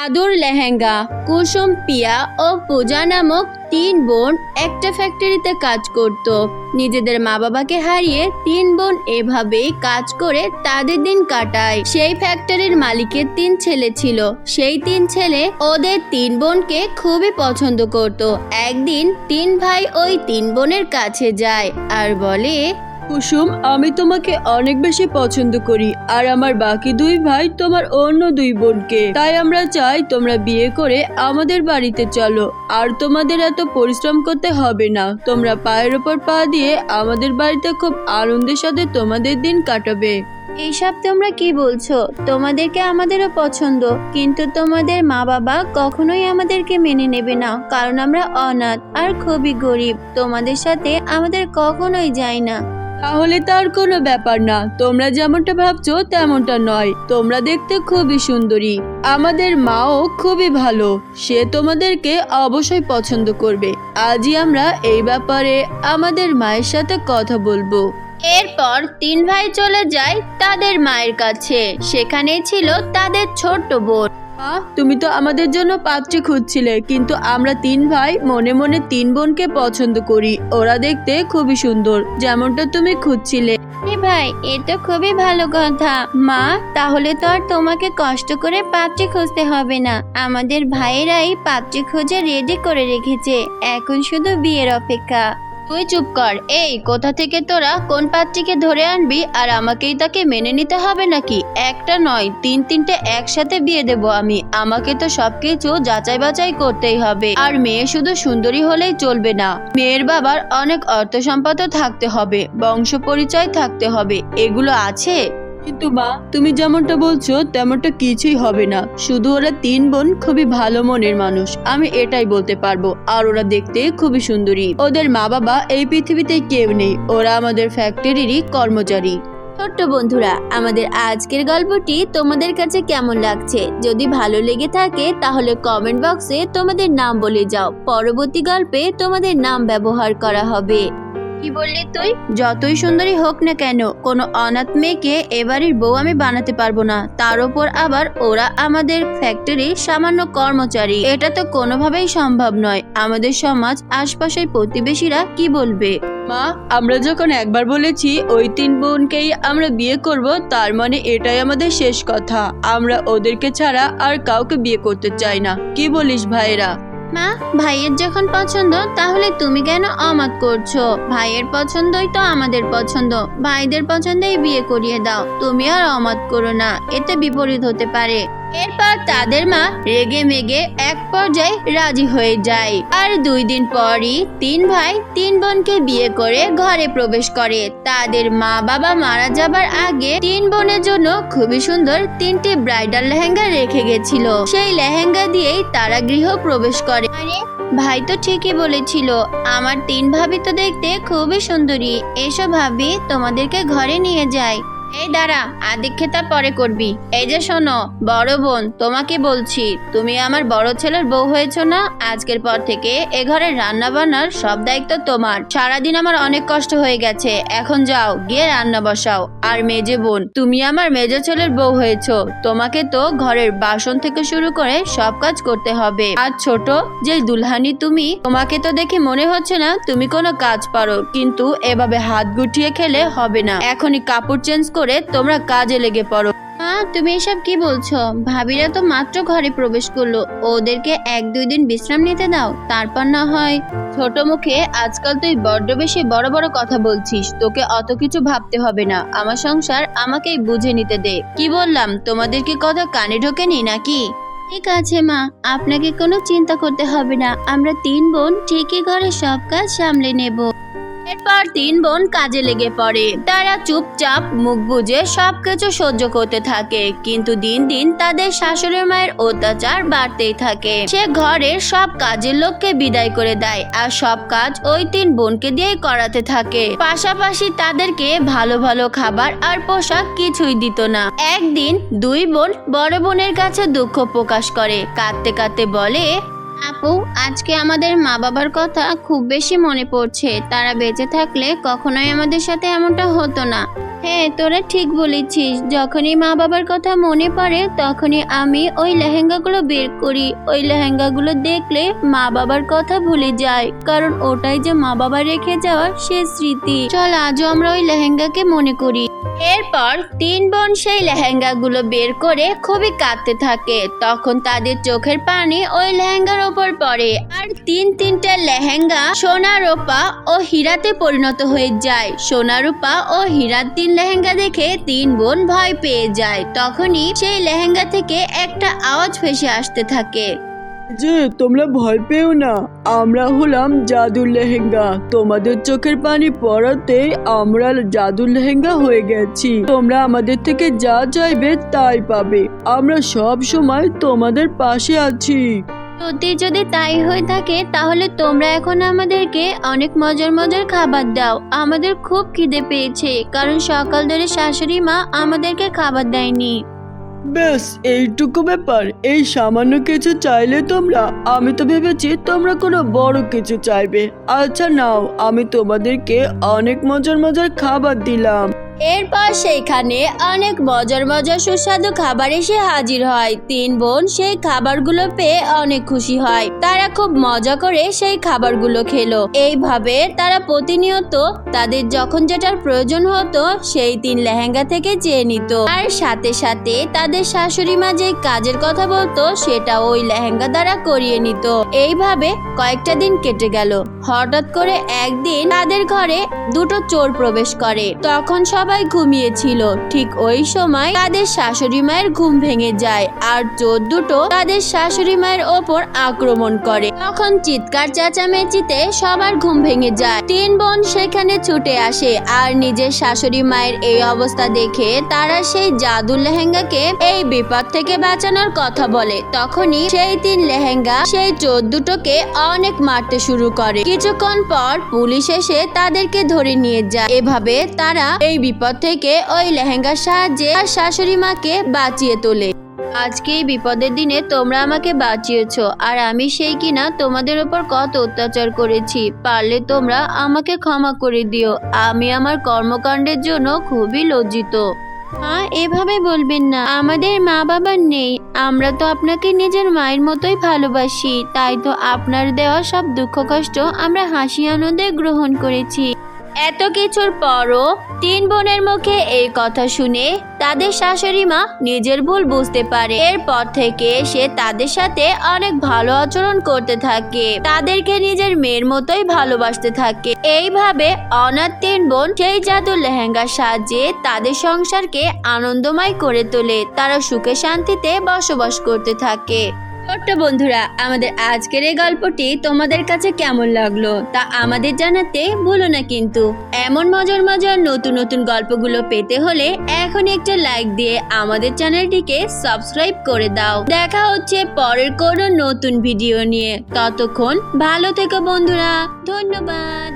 জাদুর লেহেঙ্গা, কুসুম পিয়া ও পূজা নামক তিন বোন একটা ফ্যাক্টরিতে কাজ করত। নিজেদের মা বাবাকে হারিয়ে তিন বোন এভাবেই কাজ করে তাদের দিন কাটায়। সেই ফ্যাক্টরির মালিকের তিন ছেলে ছিল। সেই তিন ছেলে ওদের তিন বোনকে খুবই পছন্দ করত। একদিন তিন ভাই ওই তিন বোনের কাছে যায় আর বলে কুসুম, আমি তোমাকে অনেক বেশি পছন্দ করি, আর আমার বাকি দুই ভাই তোমার অন্য দুই বোনকে। তাই আমরা চাই তোমরা বিয়ে করে আমাদের বাড়িতে চলো, আর তোমাদের এত পরিশ্রম করতে হবে না। তোমরা পায়ের ওপর পা দিয়ে আমাদের বাড়িতে খুব আনন্দের সাথে তোমাদের দিন কাটাবে। এইসব তোমরা কি বলছো? তোমাদেরকে আমাদেরও পছন্দ, কিন্তু তোমাদের মা বাবা কখনোই আমাদেরকে মেনে নেবে না, কারণ আমরা অনাথ আর খুবই গরিব। তোমাদের সাথে আমাদের কখনোই যায় না। তাহলে তার কোনো ব্যাপার না। তোমরা যেমনটা ভাবছ তেমনটা নয়। তোমরা দেখতে খুবই সুন্দরী। আমাদের মাও খুবই ভালো। সে তোমাদেরকে অবশ্যই পছন্দ করবে। আজই আমরা এই ব্যাপারে আমাদের মায়ের সাথে কথা বলব। এরপর তিন ভাই চলে যায় তাদের মায়ের কাছে। সেখানেই ছিল তাদের ছোট্ট বোন। মা তুমি তো আমাদের জন্য পাত্রী খুঁজছিলে, কিন্তু আমরা তিন ভাই মনে মনে তিন বোনকে পছন্দ করি। ওরা দেখতে খুবই সুন্দর, যেমনটা তুমি খুঁজছিলে। ভাই, এ তো খুবই ভালো কথা। মা, তাহলে তো আর তোমাকে কষ্ট করে পাত্রী খুঁজতে হবে না। আমাদের ভাইয়েরাই পাত্রী খুঁজে রেডি করে রেখেছে। এখন শুধু বিয়ের অপেক্ষা। তুই চুপ কর। এই, কোথা থেকে তোরা কোন পাত্রীকে ধরে আনবি আর আমাকেই তাকে মেনে নিতে হবে নাকি? একটা নয়, তিন তিনটে একসাথে বিয়ে দেব আমি। আমাকে তো সবকিছু যাচাই বাচাই করতেই হবে। আর মেয়ে শুধু সুন্দরী হলেই চলবে না। মেয়ের বাবার অনেক অর্থ সম্পদও থাকতে হবে, বংশ পরিচয় থাকতে হবে। এগুলো আছে? কিন্তু মা, তুমি যেমনটা বলছো, তেমনটা কিছুই হবে না। শুধু ওরা তিন বোন খুবই ভালো মনের মানুষ। আমি এটাই বলতে পারব। আর ওরা দেখতে খুবই সুন্দরী। ওদের মা বাবা এই পৃথিবীতে কেউ নেই। ওরা আমাদের ফ্যাক্টরিরই কর্মচারী। ছোট্ট বন্ধুরা, আমাদের আজকের গল্পটি তোমাদের কাছে কেমন লাগছে? যদি ভালো লেগে থাকে, তাহলে কমেন্ট বক্সে তোমাদের নাম বলে যাও। পরবর্তী গল্পে তোমাদের নাম ব্যবহার করা হবে। কি বললি তুই? যতই সুন্দরী হোক না কেন, কোনো অনাথ মেয়েকে এবারের বউ আমি বানাতে পারব না। তার উপর আবার ওরা আমাদের ফ্যাক্টরির সামান্য কর্মচারী। এটা তো কোনোভাবেই সম্ভব নয়। আমাদের সমাজ, আশপাশের প্রতিবেশীরা কি বলবে? মা, আমরা যখন একবার বলেছি, ওই তিন বোনকেই আমরা বিয়ে করব, তার মানে এটাই আমাদের শেষ কথা। আমরা ওদেরকে ছাড়া আর কাউকে বিয়ে করতে চাই না। কি বলিস ভাইরা? মা, ভাইয়ের যখন পছন্দ, তাহলে তুমি কেন অমত করছ? ভাইয়ের পছন্দই তো আমাদের পছন্দ। ভাইদের পছন্দেই বিয়ে করিয়ে দাও। তুমি আর অমত করো না। এতে বিপরীত হতে পারে। এরপর তাদের মা রেগে মেগে এক পর্যায়ে রাজি হয়ে যায়। আর দুই দিন পরই তিন ভাই তিন বোনকে বিয়ে করে ঘরে প্রবেশ করে। তাদের মা বাবা মারা যাবার আগে তিন বোনের জন্য খুবই সুন্দর তিনটি ব্রাইডাল লেহেঙ্গা রেখে গেছিল। সেই লেহেঙ্গা দিয়েই তারা গৃহ প্রবেশ করে। ভাই তো ঠিকই বলেছিল, আমার তিন ভাবি তো দেখতে খুবই সুন্দরী। এসব ভাবি, তোমাদেরকে ঘরে নিয়ে যাই। এই দাঁড়া আদিক্ষেতা পরে করবি। এই যে শোনো, বড় বোন, তোমাকে বলছি, তুমি আমার বড় ছেলের বউ হয়েছো না? আজকের পর থেকে এ ঘরের রান্না বান্নার সব দায়িত্ব তোমার। সারাদিন আমার অনেক কষ্ট হয়ে গেছে, এখন যাও, গিয়ে রান্না বসাও। আর মেজে বোন, তুমি আমার মেজ ছেলের বউ হয়েছো, তোমাকে তো ঘরের বাসন থেকে শুরু করে সব কাজ করতে হবে। আর ছোট যে দুলহানি তুমি, তোমাকে তো দেখে মনে হচ্ছে না তুমি কোনো কাজ পারো, কিন্তু এভাবে হাত গুটিয়ে খেলে হবে না। এখনই কাপড় চেঞ্জ করে তোমরা কাজে লেগে পড়ো। মা, তুমি এসব কি বলছো? ভাবিরা তো মাত্র ঘরে প্রবেশ করল। ওদেরকে এক দুই দিন বিশ্রাম নিতে দাও, তারপর না হয় ছোট মুখে আজকাল তুই বড্ড বেশি বড় বড় কথা বলছিস, তোকে অত কিছু ভাবতে হবে না। আমার সংসার আমাকেই বুঝে নিতে দে। কি বললাম, তোমাদের কি কথা কানে ঢোকেনি নাকি? ঠিক আছে মা, আপনাকে কোনো চিন্তা করতে হবে না। আমরা তিন বোন, ঠিকই ঘরে সব কাজ সামলে নেব। এরপর তিন বোন কাজে লেগে পড়ে। তারা চুপচাপ মুখ বুজে সবকিছু সহ্য করতে থাকে, কিন্তু দিন দিন তাদের শাশুড়ি মায়ের অত্যাচার বাড়তেই থাকে। সে ঘরের সব কাজের লোককে বিদায় করে দেয় আর সব কাজ ওই তিন বোনকে দিয়েই করাতে থাকে। পাশাপাশি তাদেরকে ভালো ভালো খাবার আর পোশাক কিছুই দিত না। একদিন দুই বোন বড় বোনের কাছে দুঃখ প্রকাশ করে, কাঁদতে কাঁদতে বলে আপু, আজকে আমাদের মা বাবার কথা খুব বেশি মনে পড়ছে। তারা বেঁচে থাকলে কখনোই আমাদের সাথে এমনটা হতো না। হ্যাঁ তোরা ঠিক বলেছিস। যখনই মা বাবার কথা মনে পড়ে, তখনই আমি ওই লেহেঙ্গাগুলো বের করি। ওই লেহেঙ্গাগুলো দেখলে মা বাবার কথা ভুলে যায়, কারণ ওটাই যে মা বাবা রেখে যাওয়ার সে স্মৃতি। চল, আজও আমরা ওই লেহেঙ্গাকে মনে করি। এরপর তিন বোন সেই লেহেঙ্গাগুলো বের করে খুবই কাঁদতে থাকে। তখন তাদের চোখের পানি ওই লেহেঙ্গার ওপর পড়ে আর তিন তিনটা লেহেঙ্গা সোনা রূপা ও হীরাতে পরিণত হয়ে যায়। সোনা রূপা ও হীরার তিন লেহেঙ্গা দেখে তিন বোন ভয় পেয়ে যায়। তখনই সেই লেহেঙ্গা থেকে একটা আওয়াজ ভেসে আসতে থাকে। যে তোমরা ভয় পেও না, আমরা হলাম জাদুর লেহেঙ্গা। তোমাদের চোখের পানি পড়াতে আমরা জাদুর লেহেঙ্গা হয়ে গেছি। তোমরা আমাদের থেকে যা চাইবে তাই পাবে। আমরা সব সময় তোমাদের পাশে আছি। সত্যি যদি তাই হয়ে থাকে, তাহলে তোমরা এখন আমাদেরকে অনেক মজার মজার খাবার দাও। আমাদের খুব খিদে পেয়েছে, কারণ সকাল ধরে শাশুড়ি মা আমাদেরকে খাবার দেয়নি। ব্যাস, এইটুকু ব্যাপার। এই সামান্য কিছু চাইলে তোমরা, আমি তো ভেবেছি তোমরা কোনো বড় কিছু চাইবে। আচ্ছা নাও, আমি তোমাদেরকে অনেক মজার মজার খাবার দিলাম। এরপর সেইখানে অনেক মজার মজার সুস্বাদু খাবার এসে হাজির হয়। তিন বোন সেই খাবারগুলো পেয়ে অনেক খুশি হয়। তারা খুব মজা করে সেই খাবারগুলো খেলো। এইভাবে তারা প্রতিনিয়ত তাদের যখন যেটার প্রয়োজন হতো সেই তিন লেহেঙ্গা থেকে চেয়ে নিত। আর সাথে সাথে তাদের শাশুড়ি মা যে কাজের কথা বলতো সেটা ওই লেহেঙ্গা দ্বারা করিয়ে নিত। এইভাবে কয়েকটা দিন কেটে গেল। হঠাৎ করে একদিন তাদের ঘরে দুটো চোর প্রবেশ করে। তখন সবাই ঘুমিয়েছিল। ঠিক ওই সময় তাদের শাশুড়ি মায়ের ঘুম ভেঙে যায় আর চোর দুটো তাদের শাশুড়ি মায়ের ওপর আক্রমণ করে। তখন চিৎকার চেঁচামেচিতে সবার ঘুম ভেঙে যায়। তিন বোন সেখানে ছুটে আসে আর নিজের শাশুড়ি মায়ের এই অবস্থা দেখে তারা সেই জাদু লেহেঙ্গাকে এই বিপদ থেকে বাঁচানোর কথা বলে। তখনই সেই তিন লেহেঙ্গা সেই চোর দুটোকে অনেক মারতে শুরু করে। কিছুক্ষণ পর পুলিশ এসে তাদেরকে ধরে নিয়ে যায়। এভাবে তারা এই বিপদ থেকে ওই লেহেঙ্গার সাহায্যে তার শাশুড়ি মাকে বাঁচিয়ে তোলে। আজকে এই বিপদের দিনে তোমরা আমাকে বাঁচিয়েছো, আর আমি সেই কিনা তোমাদের উপর কত অত্যাচার করেছি। পারলে তোমরা আমাকে ক্ষমা করে দিও, আমি আমার কর্মকাণ্ডের জন্য খুবই লজ্জিত। মা, এভাবে বলবেন না, আমাদের মা বাবা নেই, আমরা তো আপনাকে নিজের মায়ের মতোই ভালোবাসি, তাই তো আপনার দেওয়া সব দুঃখ কষ্ট আমরা হাসি আনন্দে গ্রহণ করেছি। এত কিছুর পরও তিন বোনের মুখে এই কথা শুনে তাদের শাশুড়ি মা নিজের ভুল বুঝতে পারে। এরপর থেকে সে তাদের সাথে অনেক ভালো আচরণ করতে থাকে। তাদেরকে নিজের মেয়ের মতোই ভালোবাসতে থাকে। এইভাবে অনাথ তিন বোন সেই জাদু লেহেঙ্গার সাহায্যে তাদের সংসারকে আনন্দময় করে তোলে। তারা সুখে শান্তিতে বসবাস করতে থাকে। ছোট্ট বন্ধুরা, আমাদের আজকের এই গল্পটি তোমাদের কাছে কেমন লাগল তা আমাদের জানাতে ভুলো না কিন্তু। এমন মজার মজার নতুন নতুন গল্পগুলো পেতে হলে এখন একটা লাইক দিয়ে আমাদের চ্যানেলটিকে সাবস্ক্রাইব করে দাও। দেখা হচ্ছে পরের কোনো নতুন ভিডিও নিয়ে। ততক্ষণ ভালো থেকো বন্ধুরা। ধন্যবাদ।